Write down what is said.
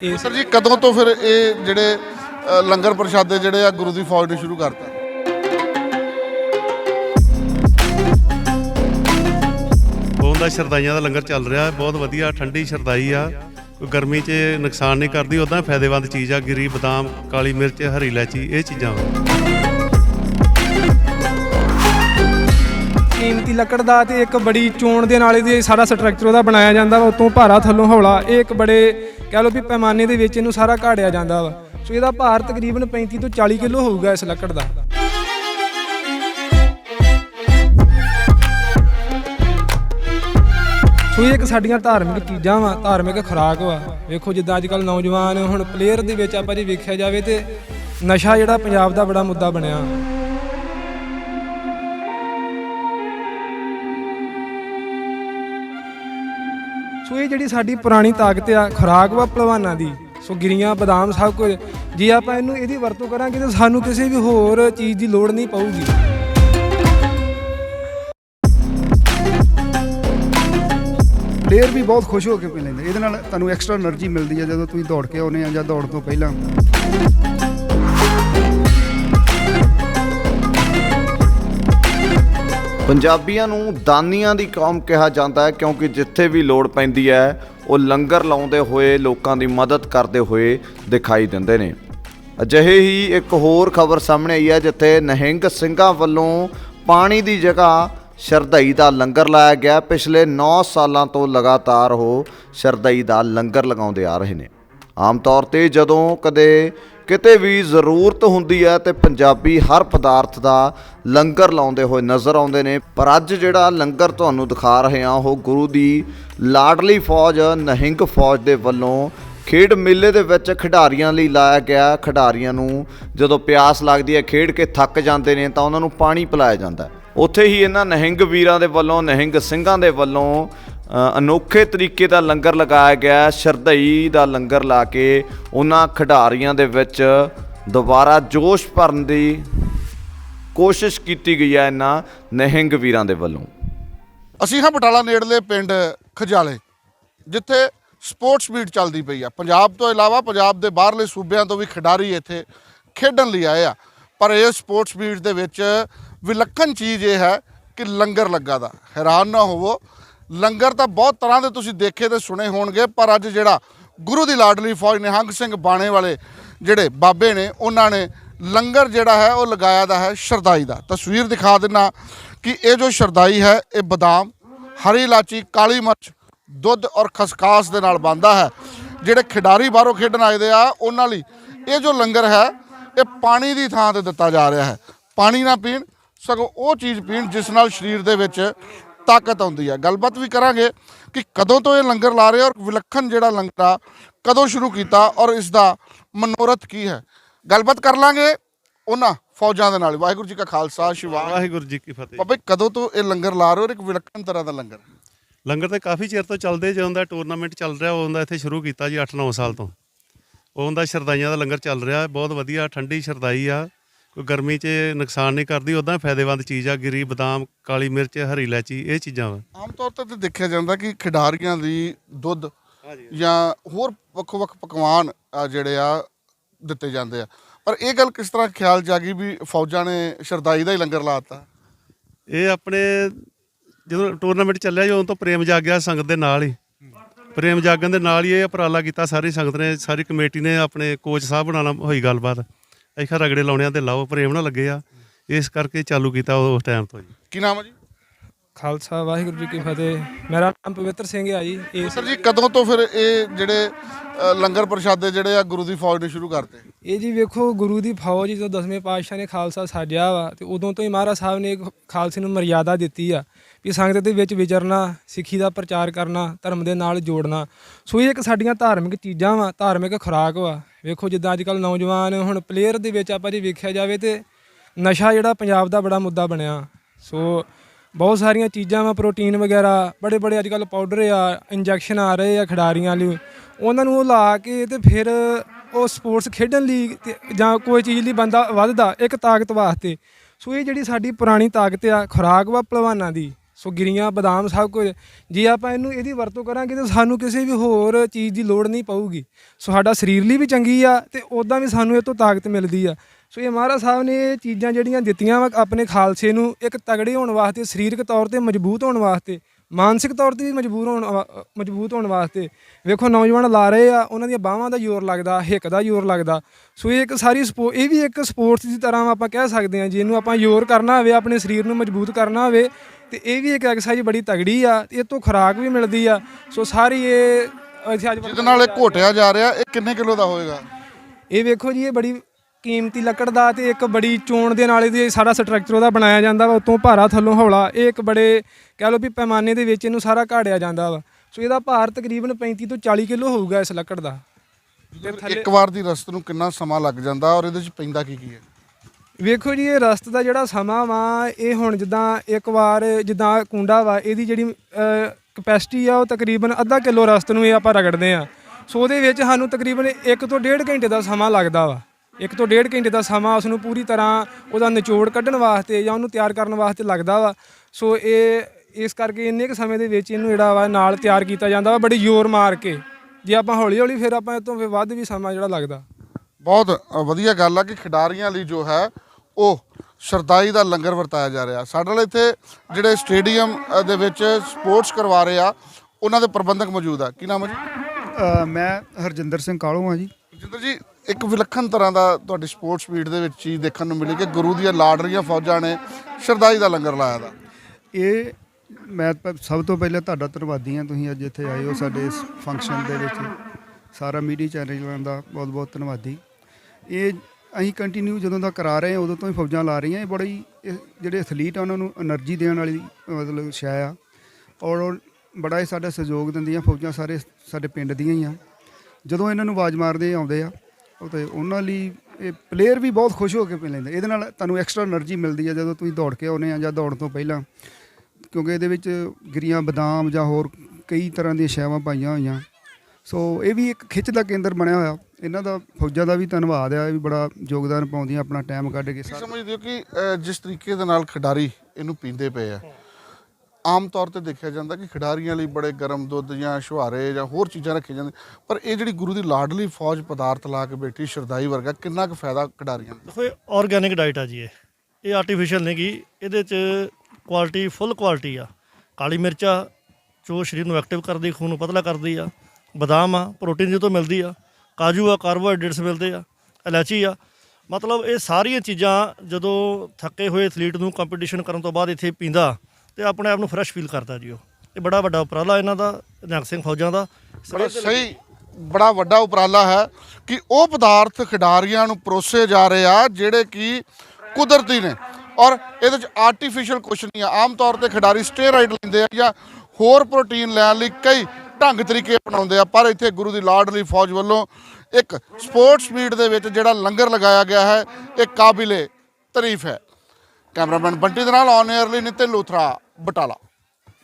ਇਹ ਸਰ ਜੀ ਕਦੋਂ ਤੋਂ ਫਿਰ ਇਹ ਜਿਹੜੇ ਅ, ਲੰਗਰ ਪ੍ਰਸ਼ਾਦੇ ਜਿਹੜੇ ਆ ਗੁਰੂ ਦੀ ਫੌਜ ਨੇ ਸ਼ੁਰੂ ਕਰਤਾ? ਬਹੁਤ ਦਾ ਸ਼ਰਦਾਈਆਂ ਦਾ ਲੰਗਰ ਚੱਲ ਰਿਹਾ ਹੈ ਬਹੁਤ ਵਧੀਆ ਠੰਡੀ ਸ਼ਰਦਾਈ ਆ। ਕੋਈ ਗਰਮੀ 'ਚ ਨੁਕਸਾਨ ਨਹੀਂ ਕਰਦੀ ਉਦਾਂ ਫਾਇਦੇਮੰਦ ਚੀਜ਼ ਆ ਗਿਰੀ ਬਦਾਮ ਕਾਲੀ ਮਿਰਚ ਹਰੀ ਇਲਾਇਚੀ ਇਹ ਚੀਜ਼ਾਂ। ਵਾ ਕੀਮਤੀ ਲੱਕੜ ਦਾ ਤੇ ਇੱਕ ਬੜੀ ਚੋਣ ਦੇ ਨਾਲ ਇਹਦੇ ਸਾਰਾ ਸਟਰਕਚਰ ਉਹਦਾ ਬਣਾਇਆ ਜਾਂਦਾ ਵਾ ਉਤੋਂ ਭਾਰਾ ਥੱਲੋਂ ਹੌਲਾ ਇਹ ਇੱਕ ਬੜੇ ਕਹਿ ਲਓ ਵੀ ਪੈਮਾਨੇ ਦੇ ਵਿੱਚ ਇਹਨੂੰ ਸਾਰਾ ਘਾੜਿਆ ਜਾਂਦਾ ਵਾ। ਸੋ ਇਹਦਾ ਭਾਰ ਤਕਰੀਬਨ 35 ਤੋਂ 40 ਕਿਲੋ ਹੋਊਗਾ ਇਸ ਲੱਕੜ ਦਾ। ਸੋ ਇਹ ਇੱਕ ਸਾਡੀਆਂ ਧਾਰਮਿਕ ਚੀਜ਼ਾਂ ਵਾ, ਧਾਰਮਿਕ ਖੁਰਾਕ ਵਾ। ਵੇਖੋ ਜਿੱਦਾਂ ਅੱਜ ਕੱਲ ਨੌਜਵਾਨ, ਹੁਣ ਪਲੇਅਰ ਦੇ ਵਿੱਚ ਆਪਾਂ ਜੇ ਵੇਖਿਆ ਜਾਵੇ ਤੇ ਨਸ਼ਾ ਜਿਹੜਾ ਪੰਜਾਬ ਦਾ ਬੜਾ ਮੁੱਦਾ ਬਣਿਆ। ਇਹ ਜਿਹੜੀ ਸਾਡੀ ਪੁਰਾਣੀ ਤਾਕਤ ਆ, ਖੁਰਾਕ ਵਾ ਪਹਿਲਵਾਨਾਂ ਦੀ, ਸੋ ਗਿਰੀਆਂ, ਬਦਾਮ ਸਭ ਕੁਝ, ਜੇ ਆਪਾਂ ਇਹਨੂੰ ਇਹਦੀ ਵਰਤੋਂ ਕਰਾਂਗੇ ਤਾਂ ਸਾਨੂੰ ਕਿਸੇ ਵੀ ਹੋਰ ਚੀਜ਼ ਦੀ ਲੋੜ ਨਹੀਂ ਪਊਗੀ। ਪਲੇਅਰ ਵੀ ਬਹੁਤ ਖੁਸ਼ ਹੋ ਕੇ ਪੀ ਲੈਂਦੇ ਇਹਦੇ ਨਾਲ ਤੁਹਾਨੂੰ ਐਕਸਟਰਾ એનર્ਜੀ ਮਿਲਦੀ ਹੈ ਜਦੋਂ ਤੁਸੀਂ ਦੌੜ ਕੇ ਆਉਨੇ ਆ ਜਾਂ ਦੌੜ ਤੋਂ ਪਹਿਲਾਂ। ਪੰਜਾਬੀਆਂ ਨੂੰ ਦਾਨੀਆਂ ਦੀ ਕੌਮ ਕਿਹਾ ਜਾਂਦਾ ਹੈ, ਕਿਉਂਕਿ ਜਿੱਥੇ ਵੀ ਲੋੜ ਪੈਂਦੀ ਹੈ, ਉਹ ਲੰਗਰ ਲਾਉਂਦੇ ਹੋਏ ਲੋਕਾਂ ਦੀ ਮਦਦ ਕਰਦੇ ਹੋਏ ਦਿਖਾਈ ਦਿੰਦੇ ਨੇ। ਅਜਿਹੇ ਹੀ ਇੱਕ ਹੋਰ ਖਬਰ ਸਾਹਮਣੇ ਆਈ ਹੈ, ਜਿੱਥੇ ਨਹਿੰਗ ਸਿੰਘਾਂ ਵੱਲੋਂ ਪਾਣੀ ਦੀ ਜਗ੍ਹਾ ਸ਼ਰਧਈ ਦਾ ਲੰਗਰ ਲਾਇਆ ਗਿਆ। ਪਿਛਲੇ 9 ਸਾਲਾਂ ਤੋਂ ਲਗਾਤਾਰ ਉਹ ਸ਼ਰਧਈ ਦਾ ਲੰਗਰ ਲਗਾਉਂਦੇ ਆ ਰਹੇ ਨੇ। ਆਮ ਤੌਰ ਤੇ ਜਦੋਂ ਕਦੇ ਕਿਤੇ ਵੀ ਜ਼ਰੂਰਤ ਹੁੰਦੀ ਹੈ ਤੇ ਪੰਜਾਬੀ ਹਰ ਪਦਾਰਥ ਦਾ ਲੰਗਰ ਲਾਉਂਦੇ ਹੋਏ ਨਜ਼ਰ ਆਉਂਦੇ ਨੇ, ਪਰ ਅੱਜ ਜਿਹੜਾ ਲੰਗਰ ਤੁਹਾਨੂੰ ਦਿਖਾ ਰਹੇ ਹਾਂ, ਉਹ ਗੁਰੂ ਦੀ ਲਾਡਲੀ ਫੌਜ, ਨਹਿੰਗ ਫੌਜ ਦੇ ਵੱਲੋਂ ਖੇਡ ਮੇਲੇ ਦੇ ਵਿੱਚ ਖਿਡਾਰੀਆਂ ਲਈ ਲਾਇਆ ਗਿਆ। ਖਿਡਾਰੀਆਂ ਨੂੰ ਜਦੋਂ ਪਿਆਸ ਲੱਗਦੀ ਹੈ, ਖੇਡ ਕੇ ਥੱਕ ਜਾਂਦੇ ਨੇ, ਤਾਂ ਉਹਨਾਂ ਨੂੰ ਪਾਣੀ ਪਿਲਾਇਆ ਜਾਂਦਾ ਉੱਥੇ ਹੀ ਇਹਨਾਂ ਨਹਿੰਗ ਵੀਰਾਂ ਦੇ ਵੱਲੋਂ, ਨਹਿੰਗ ਸਿੰਘਾਂ ਦੇ ਵੱਲੋਂ ਅਨੋਖੇ ਤਰੀਕੇ ਦਾ ਲੰਗਰ ਲਗਾਇਆ ਗਿਆ ਸ਼ਰਧਈ ਦਾ ਲੰਗਰ ਲਾ ਕੇ ਉਹਨਾਂ ਖਿਡਾਰੀਆਂ ਦੇ ਵਿੱਚ ਦੁਬਾਰਾ ਜੋਸ਼ ਭਰਨ ਦੀ ਕੋਸ਼ਿਸ਼ ਕੀਤੀ ਗਈ ਹੈ ਇਹਨਾਂ ਨਹਿੰਗ ਵੀਰਾਂ ਦੇ ਵੱਲੋਂ। ਅਸੀਂ ਹਾਂ ਬਟਾਲਾ ਨੇੜਲੇ ਪਿੰਡ ਖਜਾਲੇ, ਜਿੱਥੇ ਸਪੋਰਟਸ ਮੀਟ ਚੱਲਦੀ ਪਈ ਆ। ਪੰਜਾਬ ਤੋਂ ਇਲਾਵਾ ਪੰਜਾਬ ਦੇ ਬਾਹਰਲੇ ਸੂਬਿਆਂ ਤੋਂ ਵੀ ਖਿਡਾਰੀ ਇੱਥੇ ਖੇਡਣ ਲਈ ਆਏ ਆ। ਪਰ ਇਹ ਸਪੋਰਟਸ ਮੀਟ ਦੇ ਵਿੱਚ ਵਿਲੱਖਣ ਚੀਜ਼ ਇਹ ਹੈ ਕਿ ਲੰਗਰ ਲੱਗਾ ਦਾ। ਹੈਰਾਨ ਨਾ ਹੋਵੋ ਲੰਗਰ ਤਾਂ ਬਹੁਤ ਤਰ੍ਹਾਂ ਦੇ ਤੁਸੀਂ ਦੇਖੇ ਤੇ ਸੁਣੇ ਹੋਣਗੇ, ਪਰ ਅੱਜ ਜਿਹੜਾ ਗੁਰੂ ਦੀ ਲਾਡਲੀ ਫੌਜ ਨਿਹੰਗ ਸਿੰਘ ਬਾਣੇ ਵਾਲੇ ਜਿਹੜੇ ਬਾਬੇ ਨੇ, ਉਹਨਾਂ ਨੇ ਲੰਗਰ ਜਿਹੜਾ ਹੈ ਉਹ ਲਗਾਇਆ ਦਾ ਹੈ ਸ਼ਰਦਾਈ ਦਾ। ਤਸਵੀਰ ਦਿਖਾ ਦਿੰਨਾ ਕਿ ਇਹ ਜੋ ਸ਼ਰਦਾਈ ਹੈ, ਇਹ ਬਦਾਮ, ਹਰੀ ਇਲਾਚੀ, ਕਾਲੀ ਮਿਰਚ, ਦੁੱਧ ਔਰ ਖਸਖਾਸ ਦੇ ਨਾਲ ਬਣਦਾ ਹੈ। ਜਿਹੜੇ ਖਿਡਾਰੀ ਬਾਹਰੋਂ ਖੇਡਣ ਆਏ ਦੇ ਆ, ਉਹਨਾਂ ਲਈ ਇਹ ਜੋ ਲੰਗਰ ਹੈ, ਇਹ ਪਾਣੀ ਦੀ ਥਾਂ ਤੇ ਦਿੱਤਾ ਜਾ ਰਿਹਾ ਹੈ। ਪਾਣੀ ਨਾ ਪੀਣ, ਸਗੋਂ ਉਹ ਚੀਜ਼ ਪੀਣ ਜਿਸ ਨਾਲ ਸਰੀਰ ਦੇ ਵਿੱਚ ਤਾਕਤ ਆਉਂਦੀ ਹੈ ਗੱਲਬਾਤ ਵੀ ਕਰਾਂਗੇ ਕਿ ਕਦੋਂ ਤੋਂ ਇਹ ਲੰਗਰ ਲਾ ਰਹੇ ਔਰ ਵਿਲੱਖਣ ਜਿਹੜਾ ਲੰਗਰ ਆ ਕਦੋਂ ਸ਼ੁਰੂ ਕੀਤਾ ਔਰ ਇਸ ਦਾ ਮਨੋਰਥ ਕੀ ਹੈ। ਗੱਲਬਾਤ ਕਰ ਲਾਂਗੇ ਉਹਨਾਂ ਫੌਜਾਂ ਦੇ ਨਾਲ। ਵਾਹਿਗੁਰੂ ਜੀ ਕਾ ਖਾਲਸਾ ਸ਼ਿਵਾ ਵਾਹਿਗੁਰੂ ਜੀ ਕੀ ਫਤਿਹ। ਬਾਬੇ ਕਦੋਂ ਤੋਂ ਇਹ ਲੰਗਰ ਲਾ ਰਹੇ ਹੋ ਔਰ ਇੱਕ ਵਿਲੱਖਣ ਤਰ੍ਹਾਂ ਦਾ ਲੰਗਰ? ਲੰਗਰ ਤਾਂ ਕਾਫੀ ਚਿਰ ਤੋਂ ਚੱਲਦੇ ਜਦੋਂ ਦਾ ਟੂਰਨਾਮੈਂਟ ਚੱਲ ਰਿਹਾ ਉਦੋਂ ਦਾ ਇੱਥੇ ਸ਼ੁਰੂ ਕੀਤਾ ਜੀ 8-9 ਸਾਲ ਤੋਂ। ਉਦੋਂ ਦਾ ਸ਼ਰਦਾਈਆਂ ਦਾ ਲੰਗਰ ਚੱਲ ਰਿਹਾ ਬਹੁਤ ਵਧੀਆ ਠੰਡੀ ਸ਼ਰਦਾਈ ਆ। ਕੋਈ ਗਰਮੀ 'ਚ ਨੁਕਸਾਨ ਨਹੀਂ ਕਰਦੀ ਉਦਾਂ ਫਾਇਦੇਮੰਦ ਚੀਜ਼ ਆ ਗਿਰੀ ਬਦਾਮ ਕਾਲੀ ਮਿਰਚ ਹਰੀ ਇਲਾਇਚੀ ਇਹ ਚੀਜ਼ਾਂ ਵਾ। ਆਮ ਤੌਰ ਤੇ ਤਾਂ ਦੇਖਿਆ ਜਾਂਦਾ ਕਿ ਖਿਡਾਰੀਆਂ ਦੀ ਦੁੱਧ ਜਾਂ ਹੋਰ ਵੱਖੋ ਵੱਖ ਪਕਵਾਨ ਆ ਜਿਹੜੇ ਆ ਦਿੱਤੇ ਜਾਂਦੇ ਆ। ਪਰ ਇਹ ਗੱਲ ਕਿਸ ਤਰ੍ਹਾਂ ਖਿਆਲ ਜਾਗੀ ਵੀ ਫੌਜਾਂ ਨੇ ਸ਼ਰਦਾਈ ਦਾ ਹੀ ਲੰਗਰ ਲਾਤਾ ਇਹ ਆਪਣੇ ਜਦੋਂ ਟੂਰਨਾਮੈਂਟ ਚੱਲਿਆ ਜੀ ਉਦੋਂ ਤੋਂ ਪ੍ਰੇਮ ਜਾਗਿਆ ਸੰਗਤ ਦੇ ਨਾਲ ਹੀ। ਪ੍ਰੇਮ ਜਾਗਣ ਦੇ ਨਾਲ ਹੀ ਇਹ ਉਪਰਾਲਾ ਕੀਤਾ ਸਾਰੀ ਸੰਗਤ ਨੇ ਸਾਰੀ ਕਮੇਟੀ ਨੇ ਆਪਣੇ ਕੋਚ ਸਾਹਿਬ ਨਾਲ ਹੋਈ ਗੱਲਬਾਤ। ਕਿਹਾ ਰਗੜੇ ਲਾਉਣਿਆਂ ਤੇ ਲਾਓ ਪ੍ਰੇਮ ਨਾਲ ਲੱਗੇ ਆ। ਇਸ ਕਰਕੇ ਚਾਲੂ ਕੀਤਾ ਉਸ ਟਾਈਮ ਤੋਂ ਜੀ। ਕੀ ਨਾਮ ਹੈ ਜੀ? ਖਾਲਸਾ ਵਾਹਿਗੁਰੂ ਜੀ ਕੀ ਫਤਿਹ। ਮੇਰਾ ਨਾਮ ਪਵਿੱਤਰ ਸਿੰਘ ਆ ਜੀ। ਇਸ ਸਰ ਜੀ ਕਦੋਂ ਤੋਂ ਫਿਰ ਇਹ ਜਿਹੜੇ ਅ, ਲੰਗਰ ਪ੍ਰਸ਼ਾਦੇ ਜਿਹੜੇ ਆ ਗੁਰੂ ਦੀ ਫੌਜ ਨੇ ਸ਼ੁਰੂ ਕਰਤੇ? ਇਹ ਜੀ ਵੇਖੋ ਗੁਰੂ ਦੀ ਫੌਜ ਜਦੋਂ ਦਸਵੇਂ ਪਾਤਸ਼ਾਹ ਨੇ ਖਾਲਸਾ ਸਾਜਿਆ ਵਾ ਤੇ ਉਦੋਂ ਤੋਂ ਹੀ ਮਹਾਰਾਜ ਸਾਹਿਬ ਨੇ ਇੱਕ ਖਾਲਸੇ ਨੂੰ ਮਰਿਆਦਾ ਦਿੱਤੀ ਆ ਵੀ ਸੰਗਤ ਦੇ ਵਿੱਚ ਵਿਚਰਨਾ ਸਿੱਖੀ ਦਾ ਪ੍ਰਚਾਰ ਕਰਨਾ ਧਰਮ ਦੇ ਨਾਲ ਜੋੜਨਾ। ਸੋ ਇਹ ਇੱਕ ਸਾਡੀਆਂ ਧਾਰਮਿਕ ਚੀਜ਼ਾਂ ਵਾ ਧਾਰਮਿਕ ਖੁਰਾਕ ਵਾ। ਵੇਖੋ ਜਿੱਦਾਂ ਅੱਜ ਕੱਲ ਨੌਜਵਾਨ ਹੁਣ ਪਲੇਅਰ ਦੇ ਵਿੱਚ ਆਪਾਂ ਜੀ ਵੇਖਿਆ ਜਾਵੇ ਤੇ ਨਸ਼ਾ ਜਿਹੜਾ ਪੰਜਾਬ ਦਾ ਬੜਾ ਮੁੱਦਾ ਬਣਿਆ। ਸੋ ਬਹੁਤ ਸਾਰੀਆਂ ਚੀਜ਼ਾਂ ਵਾ ਪ੍ਰੋਟੀਨ ਵਗੈਰਾ ਬੜੇ ਬੜੇ ਅੱਜ ਕੱਲ ਪਾਊਡਰ ਆ ਇੰਜੈਕਸ਼ਨ ਆ ਰਹੇ ਆ ਖਿਡਾਰੀਆਂ ਲਈ। ਉਹਨਾਂ ਨੂੰ ਉਹ ਲਾ ਕੇ ਤੇ ਫਿਰ ਉਹ ਸਪੋਰਟਸ ਖੇਡਣ ਲਈ ਤੇ ਜਾਂ ਕੋਈ ਚੀਜ਼ ਲਈ ਬੰਦਾ ਵੱਧਦਾ ਇੱਕ ਤਾਕਤ ਵਾਸਤੇ। ਸੋ ਇਹ ਜਿਹੜੀ ਸਾਡੀ ਪੁਰਾਣੀ ਤਾਕਤ ਆ, ਖੁਰਾਕ ਵਾ ਪਹਿਲਵਾਨਾਂ ਦੀ। ਸੋ ਗਿਰੀਆਂ, ਬਦਾਮ ਸਭ ਕੁਝ। ਜੇ ਆਪਾਂ ਇਹਨੂੰ ਇਹਦੀ ਵਰਤੋਂ ਕਰਾਂਗੇ ਤਾਂ ਸਾਨੂੰ ਕਿਸੇ ਵੀ ਹੋਰ ਚੀਜ਼ ਦੀ ਲੋੜ ਨਹੀਂ ਪਊਗੀ। ਸੋ ਸਾਡਾ ਸਰੀਰ ਲਈ ਵੀ ਚੰਗੀ ਆ ਤੇ ਉਦਾਂ ਵੀ ਸਾਨੂੰ ਇਹ ਤੋਂ ਤਾਕਤ ਮਿਲਦੀ ਆ। ਸੋ ਇਹ ਮਹਾਰਾਜ ਸਾਹਿਬ ਨੇ ਇਹ ਚੀਜ਼ਾਂ ਜਿਹੜੀਆਂ ਦਿੱਤੀਆਂ ਵਾ ਆਪਣੇ ਖਾਲਸੇ ਨੂੰ, ਇੱਕ ਤਗੜੇ ਹੋਣ ਵਾਸਤੇ, ਸਰੀਰਕ ਤੌਰ ਤੇ ਮਜ਼ਬੂਤ ਹੋਣ ਵਾਸਤੇ, ਮਾਨਸਿਕ ਤੌਰ ਤੇ ਵੀ ਮਜਬੂਰ ਹੋਣ ਵਾ- ਮਜ਼ਬੂਤ ਹੋਣ ਵਾਸਤੇ। ਵੇਖੋ ਨੌਜਵਾਨ ਲਾ ਰਹੇ ਆ, ਉਹਨਾਂ ਦੀਆਂ ਬਾਹਾਂ ਦਾ ਜ਼ੋਰ ਲੱਗਦਾ, ਹਿੱਕ ਦਾ ਜ਼ੋਰ ਲੱਗਦਾ। ਸੋ ਇਹ ਇੱਕ ਸਾਰੀ ਸਪੋ, ਇਹ ਵੀ ਇੱਕ ਸਪੋਰਟਸ ਦੀ ਤਰ੍ਹਾਂ ਆਪਾਂ ਕਹਿ ਸਕਦੇ ਹਾਂ ਜੇ ਇਹਨੂੰ ਆਪਾਂ ਜ਼ੋਰ ਕਰਨਾ ਹੋਵੇ, ਆਪਣੇ ਸਰੀਰ ਨੂੰ ਮਜ਼ਬੂਤ ਕਰਨਾ ਹੋਵੇ ਤੇ ਇਹ ਵੀ ਇੱਕ ਐਕਸਰਸਾਈਜ਼ ਬੜੀ ਤਗੜੀ ਆ ਇਹ ਤੋਂ ਖੁਰਾਕ ਵੀ ਮਿਲਦੀ ਆ। ਸੋ ਸਾਰੀ ਇਹ ਅੱਜ ਜਿਹਦੇ ਨਾਲ ਇਹ ਘੋਟਿਆ ਜਾ ਰਿਹਾ ਇਹ ਕਿੰਨੇ ਕਿਲੋ ਦਾ ਹੋਏਗਾ? ਇਹ ਵੇਖੋ ਜੀ ਇਹ ਬੜੀ ਕੀਮਤੀ ਲੱਕੜ ਦਾ ਤੇ ਇੱਕ ਬੜੀ ਚੋਣ ਦੇ ਨਾਲ ਇਹਦੀ ਸਾਰਾ ਸਟਰਕਚਰ ਉਹਦਾ ਬਣਾਇਆ ਜਾਂਦਾ ਵਾ ਉਤੋਂ ਭਾਰਾ ਥੱਲੋਂ ਹੌਲਾ। ਇਹ ਇੱਕ ਬੜੇ ਕਹਿ ਲਓ ਵੀ ਪੈਮਾਨੇ ਦੇ ਵਿੱਚ ਇਹਨੂੰ ਸਾਰਾ ਘਾੜਿਆ ਜਾਂਦਾ ਵਾ। ਸੋ ਇਹਦਾ ਭਾਰ ਤਕਰੀਬਨ 35 ਤੋਂ 40 ਕਿਲੋ ਹੋਊਗਾ ਇਸ ਲੱਕੜ ਦਾ। ਇੱਕ ਵਾਰ ਦੀ ਰਸਤ ਨੂੰ ਕਿੰਨਾ ਸਮਾਂ ਲੱਗ ਜਾਂਦਾ ਔਰ ਇਹਦੇ ਚ ਪੈਂਦਾ ਕੀ ਕੀ ਹੈ? ਵੇਖੋ ਜੀ, ਇਹ ਰਸਤ ਦਾ ਜਿਹੜਾ ਸਮਾਂ ਵਾ, ਇਹ ਹੁਣ ਜਿੱਦਾਂ ਇੱਕ ਵਾਰ ਜਿੱਦਾਂ ਕੁੰਡਾ ਵਾ, ਇਹਦੀ ਜਿਹੜੀ ਕਪੈਸਿਟੀ ਆ, ਉਹ ਤਕਰੀਬਨ ਅੱਧਾ ਕਿਲੋ ਰਸਤ ਨੂੰ ਇਹ ਆਪਾਂ ਰਗੜਦੇ ਆ। ਸੋ ਉਹਦੇ ਵਿੱਚ ਸਾਨੂੰ ਤਕਰੀਬਨ 1 ਤੋਂ 1.5 ਘੰਟੇ ਦਾ ਸਮਾਂ ਲੱਗਦਾ ਵਾ। 1 ਤੋਂ 1.5 ਘੰਟੇ ਦਾ ਸਮਾਂ ਉਸ ਨੂੰ ਪੂਰੀ ਤਰ੍ਹਾਂ ਉਹਦਾ ਨਿਚੋੜ ਕੱਢਣ ਵਾਸਤੇ ਜਾਂ ਉਹਨੂੰ ਤਿਆਰ ਕਰਨ ਵਾਸਤੇ ਲੱਗਦਾ ਵਾ। ਸੋ ਇਹ, ਇਸ ਕਰਕੇ ਇੰਨੇ ਕੁ ਸਮੇਂ ਦੇ ਵਿੱਚ ਇਹਨੂੰ ਜਿਹੜਾ ਵਾ ਨਾਲ ਤਿਆਰ ਕੀਤਾ ਜਾਂਦਾ ਵਾ, ਬੜੀ ਜ਼ੋਰ ਮਾਰ ਕੇ। ਜੇ ਆਪਾਂ ਹੌਲੀ ਹੌਲੀ ਫਿਰ ਆਪਾਂ ਇਹ ਤੋਂ ਫਿਰ ਵੱਧ ਵੀ ਸਮਾਂ ਜਿਹੜਾ ਲੱਗਦਾ। ਬਹੁਤ ਵਧੀਆ ਗੱਲ ਆ ਕਿ ਖਿਡਾਰੀਆਂ ਲਈ ਜੋ ਹੈ ਉਹ ਸ਼ਰਦਾਈ ਦਾ ਲੰਗਰ ਵਰਤਾਇਆ ਜਾ ਰਿਹਾ। ਸਾਡੇ ਨਾਲ ਇੱਥੇ ਜਿਹੜੇ ਸਟੇਡੀਅਮ ਦੇ ਵਿੱਚ ਸਪੋਰਟਸ ਕਰਵਾ ਰਹੇ ਆ ਉਹਨਾਂ ਦੇ ਪ੍ਰਬੰਧਕ ਮੌਜੂਦ ਆ। ਕੀ ਨਾਮ ਹੈ ਜੀ? ਮੈਂ ਹਰਜਿੰਦਰ ਸਿੰਘ ਕਾਲੋਂ ਆ ਜੀ। ਜਿੰਦਰ ਜੀ ਇੱਕ ਵਿਲੱਖਣ ਤਰ੍ਹਾਂ ਦਾ ਤੁਹਾਡੀ ਸਪੋਰਟਸ ਮੀਟ ਦੇ ਵਿੱਚ ਚੀਜ਼ ਦੇਖਣ ਨੂੰ ਮਿਲੀ ਕਿ ਗੁਰੂ ਦੀਆਂ ਲਾਡਰੀਆਂ ਫੌਜਾਂ ਨੇ ਸ਼ਰਦਾਈ ਦਾ ਲੰਗਰ ਲਾਇਆ ਦਾ। ਇਹ ਮੈਂ ਸਭ ਤੋਂ ਪਹਿਲਾਂ ਤੁਹਾਡਾ ਧੰਨਵਾਦੀ ਹਾਂ। ਤੁਸੀਂ ਅੱਜ ਇੱਥੇ ਆਏ ਹੋ ਸਾਡੇ ਇਸ ਫੰਕਸ਼ਨ ਦੇ ਵਿੱਚ। ਸਾਰਾ ਮੀਡੀਆ ਚੈਨਲਾਂ ਦਾ ਬਹੁਤ ਬਹੁਤ ਧੰਨਵਾਦੀ। ਇਹ ਅਸੀਂ ਕੰਟੀਨਿਊ ਜਦੋਂ ਦਾ ਕਰਾ ਰਹੇ ਹਾਂ, ਉਦੋਂ ਤੋਂ ਹੀ ਫੌਜਾਂ ਲਾ ਰਹੀਆਂ। ਇਹ ਬੜੀ ਜਿਹੜੇ ਐਥਲੀਟ ਆ, ਉਹਨਾਂ ਨੂੰ એનર્ਜੀ ਦੇਣ ਵਾਲੀ, ਮਤਲਬ ਸ਼ੈ ਆ। ਔਰ ਬੜਾ ਹੀ ਸਾਡਾ ਸਹਿਯੋਗ ਦਿੰਦੀਆਂ ਫੌਜਾਂ ਸਾਰੇ ਸਾਡੇ ਪਿੰਡ ਦੀਆਂ ਹੀ ਆ। ਜਦੋਂ ਇਹਨਾਂ ਨੂੰ ਆਵਾਜ਼ ਮਾਰਦੇ ਆਉਂਦੇ ਆ, ਉਹ ਤੇ ਉਹਨਾਂ ਲਈ ਇਹ ਪਲੇਅਰ ਵੀ ਬਹੁਤ ਖੁਸ਼ ਹੋ ਕੇ ਪੀ ਲੈਂਦੇ। ਇਹਦੇ ਨਾਲ ਤੁਹਾਨੂੰ ਐਕਸਟਰਾ એનર્ਜੀ ਮਿਲਦੀ ਆ, ਜਦੋਂ ਤੁਸੀਂ ਦੌੜ ਕੇ ਆਉਨੇ ਆ ਜਾਂ ਦੌੜ ਤੋਂ ਪਹਿਲਾਂ। ਕਿਉਂਕਿ ਇਹਦੇ ਵਿੱਚ ਗਿਰੀਆਂ ਬਦਾਮ ਜਾਂ ਹੋਰ ਕਈ ਤਰ੍ਹਾਂ ਦੀਆਂ ਸ਼ੈਵਾਂ ਪਾਈਆਂ ਹੋਈਆਂ। ਸੋ ਇਹ ਵੀ ਇੱਕ ਖਿੱਚ ਦਾ ਕੇਂਦਰ ਬਣਿਆ ਹੋਇਆ। ਇਹਨਾਂ ਦਾ ਫੌਜਾਂ ਦਾ ਵੀ ਧੰਨਵਾਦ ਆ ਇਹ ਵੀ ਬੜਾ ਯੋਗਦਾਨ ਪਾਉਂਦੀਆਂ ਆਪਣਾ ਟਾਈਮ ਕੱਢ ਕੇ ਕੀ ਸਾਰਾ। ਸਮਝਦੇ ਹੋ ਕਿ ਜਿਸ ਤਰੀਕੇ ਦੇ ਨਾਲ ਖਿਡਾਰੀ ਇਹਨੂੰ ਪੀਂਦੇ ਪਏ ਆ ਆਮ ਤੌਰ ਤੇ ਦੇਖਿਆ ਜਾਂਦਾ ਕਿ ਖਿਡਾਰੀਆਂ ਲਈ ਬੜੇ ਗਰਮ ਦੁੱਧ ਜਾਂ ਛੁਹਾਰੇ ਜਾਂ ਹੋਰ ਚੀਜ਼ਾਂ ਰੱਖੀਆਂ ਜਾਂਦੀਆਂ ਪਰ ਇਹ ਜਿਹੜੀ ਗੁਰੂ ਦੀ ਲਾਡਲੀ ਫੌਜ ਪਦਾਰਥ ਲਾ ਕੇ ਬੈਠੀ ਸ਼ਰਦਾਈ ਵਰਗਾ ਕਿੰਨਾ ਕੁ ਫਾਇਦਾ ਖਿਡਾਰੀਆਂ ਨੂੰ? ਦੇਖੋ ਇਹ ਆਰਗੈਨਿਕ ਡਾਈਟ ਆ ਜੀ ਇਹ। ਇਹ ਆਰਟੀਫੀਸ਼ੀਅਲ ਨਹੀਂ ਗੀ ਇਹਦੇ ਚ ਕੁਆਲਿਟੀ ਫੁੱਲ ਕੁਆਲਿਟੀ ਆ। ਕਾਲੀ ਮਿਰਚ ਆ ਜੋ ਸਰੀਰ ਨੂੰ ਐਕਟਿਵ ਕਰਦੀ ਖੂਨ ਨੂੰ ਪਤਲਾ ਕਰਦੀ ਆ। ਬਦਾਮ ਆ, ਪ੍ਰੋਟੀਨ ਜਿਹ ਤੋਂ ਮਿਲਦੀ ਆ, ਕਾਜੂ ਆ, ਕਾਰਬੋਹਾਈਡਰੇਟਸ ਮਿਲਦੇ ਆ, ਇਲਾਚੀ ਆ। ਮਤਲਬ ਇਹ ਸਾਰੀਆਂ ਚੀਜ਼ਾਂ ਜਦੋਂ ਥੱਕੇ ਹੋਏ ਐਥਲੀਟ ਨੂੰ ਕੰਪੀਟੀਸ਼ਨ ਕਰਨ ਤੋਂ ਬਾਅਦ ਇੱਥੇ ਪੀਂਦਾ ਤੇ ਆਪਣੇ ਆਪ ਨੂੰ ਫਰੈਸ਼ ਫੀਲ ਕਰਦਾ ਜੀ ਉਹ। ਇਹ ਬੜਾ ਵੱਡਾ ਉਪਰਾਲਾ ਇਹਨਾਂ ਦਾ ਨਿਹੰਗ ਸਿੰਘ ਫੌਜਾਂ ਦਾ। ਬੜਾ ਸਹੀ, ਬੜਾ ਵੱਡਾ ਉਪਰਾਲਾ ਹੈ ਕਿ ਉਹ ਪਦਾਰਥ ਖਿਡਾਰੀਆਂ ਨੂੰ ਪਰੋਸੇ ਜਾ ਰਹੇ ਆ, ਜਿਹੜੇ ਕਿ ਕੁਦਰਤੀ ਨੇ। ਔਰ ਇਹਦੇ ਚ ਆਰਟੀਫੀਸ਼ੀਅਲ ਕੁਝ ਨਹੀਂ ਆ। ਆਮ ਤੌਰ ਤੇ ਖਿਡਾਰੀ ਸਟੇਰਾਇਡ ਲੈਂਦੇ ਆ ਜਾਂ ਹੋਰ ਪ੍ਰੋਟੀਨ ਲੈਣ ਲਈ ਕਈ ਢੰਗ ਤਰੀਕੇ ਅਪਣਾਉਂਦੇ ਆ, ਪਰ ਇੱਥੇ ਗੁਰੂ ਦੀ ਲਾਡਲੀ ਫੌਜ ਵੱਲੋਂ ਇੱਕ ਸਪੋਰਟਸ ਮੀਟ ਦੇ ਵਿੱਚ ਜਿਹੜਾ ਲੰਗਰ ਲਗਾਇਆ ਗਿਆ ਹੈ, ਇਹ ਕਾਬਿਲੇ ਤਾਰੀਫ ਹੈ। ਕੈਮਰਾਮੈਨ ਬੰਟੀ ਦੇ ਨਾਲ ਔਨ 에ਅਰ ਲਈ ਨਿਤਿਨ ਲੋਥਰਾ, ਬਟਾਲਾ।